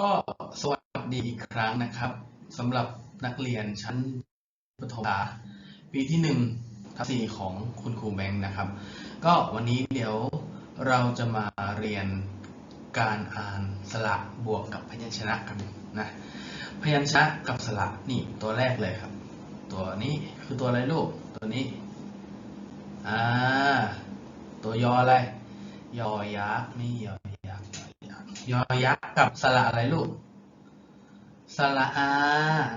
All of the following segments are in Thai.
ก็สวัสดีอีกครั้งนะครับสำหรับนักเรียนชั้นประถมศึกษาปีที่หนึ่งทับสี่ของคุณครูแบงค์นะครับ ก็วันนี้เดี๋ยวเราจะมาเรียนการอ่านสระบวกกับพยัญชนะกันนะพยัญชนะกับสระนี่ตัวแรกเลยครับ ตัวนี้คือตัวอะไรลูกตัวนี้อ่าตัวยออะไรยอยักษ์นี่ยอ ยอยักษ์ยอยักษ์กับสระอะไรลูกสระอา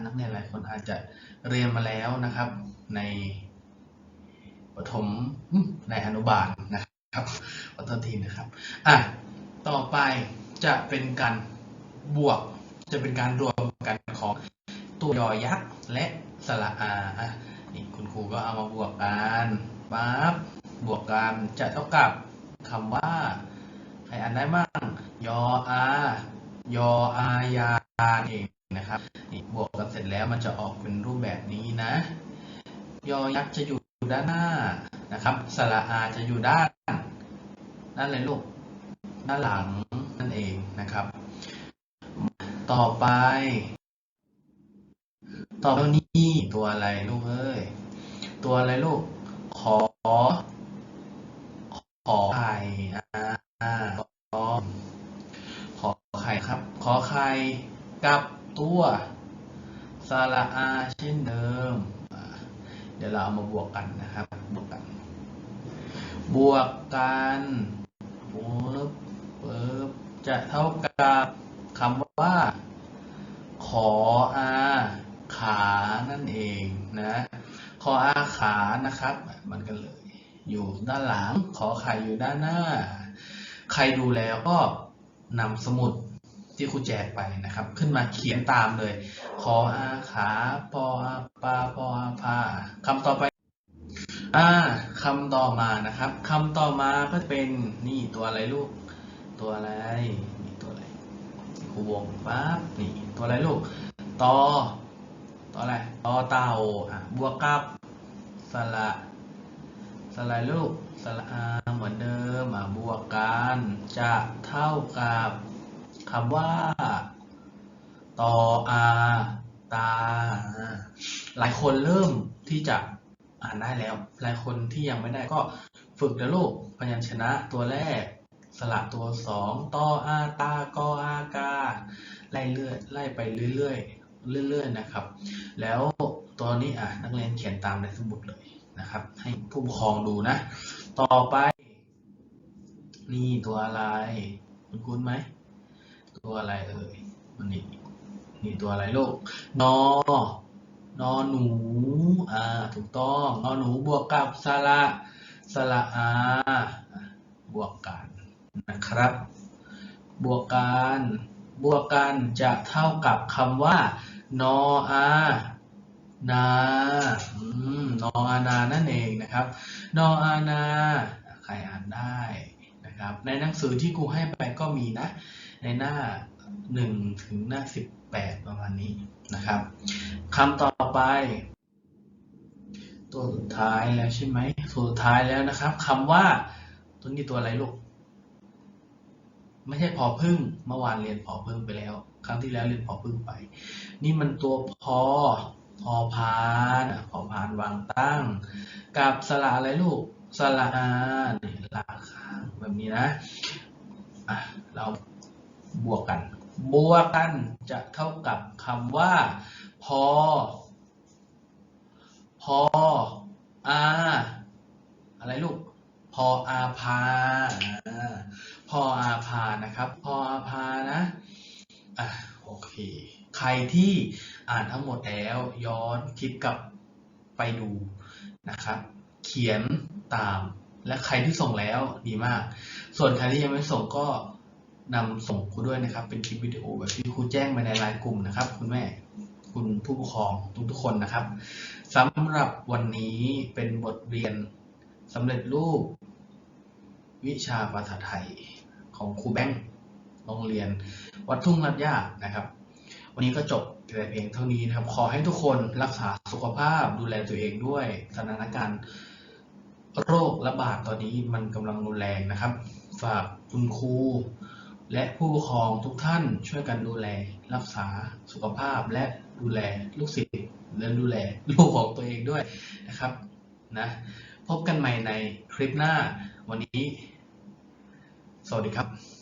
นักเรียนหลายคนอาจจะเรียนมาแล้วนะครับ ในประถมอืมในอนุบาลนะครับขอโทษทีนะครับ อะ ต่อไปจะเป็นการบวก จะเป็นการรวมกันของตัวยอยักษ์และสระอาอะนี่คุณครูก็เอามาบวกกันปั๊บบวกกันจะเท่ากับคำว่า ใครอ่านได้บ้าง ยออายออายาเองนะครับนี่บวกกันเสร็จแล้วมันจะออกเป็นรูปแบบนี้นะ ยอยักษ์จะอยู่ด้านหน้านะครับ สระอาจะอยู่ด้านด้านอะไรลูก ด้านหลังนั่นเองนะครับ ต่อไป ต่อไปนี่ตัวอะไรลูกเอ้ย ตัวอะไรลูก ขอ ขอไข่อ่าขอขอไข่ครับ ขอไข่ กับตัวสระอาเช่นเดิม เดี๋ยวเราเอามาบวกกันนะครับ บวกกัน บวกกันปึ๊บปึ๊บจะเท่ากับคำว่า ขออาขานั่นเองนะ ขออาขานะครับ มันกันเลย อยู่ด้านหลัง ขอไข่อยู่ด้านหน้า ใครดูแล้วก็นำสมุด ที่ครูแจกไปนะครับ ขึ้นมาเขียนตามเลย ขออาขาปออาปาปออาพาคำต่อไปอ่าคำต่อมานะครับคำต่อมาก็เป็นนี่ตัวอะไรลูก ตัวอะไรนี่ตัวอะไรครูวงปั๊บนี่ตัวอะไรลูกตอตัวอะไรตอเต่าอะบวกกับสระสระลูกสระอาเหมือนเดิมอะบวกกันจะเท่ากับ คำว่าตออาตา หลายคนเริ่มที่จะอ่านได้แล้ว หลายคนที่ยังไม่ได้ก็ฝึกนะลูกพยัญชนะตัวแรก สระตัวสองตออาตากออากาไล่เรื่อยไล่ไปเรื่อยๆเรื่อย ๆนะครับ แล้วตัวนี้อะนักเรียนเขียนตามในสมุดเลยนะครับ ให้ผู้ปกครองดูนะ ต่อไป นี่ตัวอะไร คุณคุ้นไหม ตัวอะไรเอ่ยมันนี่นี่ตัวอะไรลูกนอนอหนูอ่าถูกต้องนอหนูบวกกับสระสระอาบวกกันนะครับ บวกกันบวกกันจะเท่ากับคำว่านออานาอืมนออานานั่นเองนะครับ นออานา ใครอ่านได้นะครับ ในหนังสือที่ครูให้ไปก็มีนะ ในหน้า 1 ถึงหน้า 18 ประมาณนี้นะครับคำต่อไป ตัวสุดท้ายแล้วใช่ไหมตัวสุดท้ายแล้วนะครับคำว่าตัวนี้ตัวอะไรลูก ไม่ใช่พอพึ่งเมื่อวานเรียนพอพึ่งไปแล้ว ครั้งที่แล้วเรียนพอพึ่งไป นี่มันตัวพอพอพานพอพานวางตั้ง กับสระอะไรลูกสระอาเนี่ยลาข้างแบบนี้นะ อะ เรา บวกกัน บวกกันจะเท่ากับคำว่า พอ พออาอะไรลูก พออาพา พออาพานะครับ พออาพานะอะโอเค ใครที่อ่านทั้งหมดแล้วย้อนคลิปกลับไปดูนะครับ เขียนตามและใครที่ส่งแล้วดีมาก ส่วนใครที่ยังไม่ส่งก็ นำส่งครูด้วยนะครับ เป็นคลิปวิดีโอแบบที่ครูแจ้งไปในไลน์กลุ่มนะครับ คุณแม่คุณผู้ปกครองทุกๆคนนะครับสำหรับวันนี้เป็นบทเรียนสำเร็จรูป วิชาภาษาไทยของครูแบงค์โรงเรียน วัดทุ่งรัดย่านะครับ วันนี้ก็จบแต่เพียงเท่านี้นะครับ ขอให้ทุกคนรักษาสุขภาพดูแลตัวเองด้วยสถานการณ์โรคระบาดตอนนี้มันกำลังรุนแรงนะครับ ฝากคุณครู และผู้ปกครองทุกท่านช่วยกันดูแล รักษาสุขภาพและดูแลลูกศิษย์และดูแลลูกของตัวเองด้วยนะครับนะพบกันใหม่ในคลิปหน้าวันนี้ สวัสดีครับ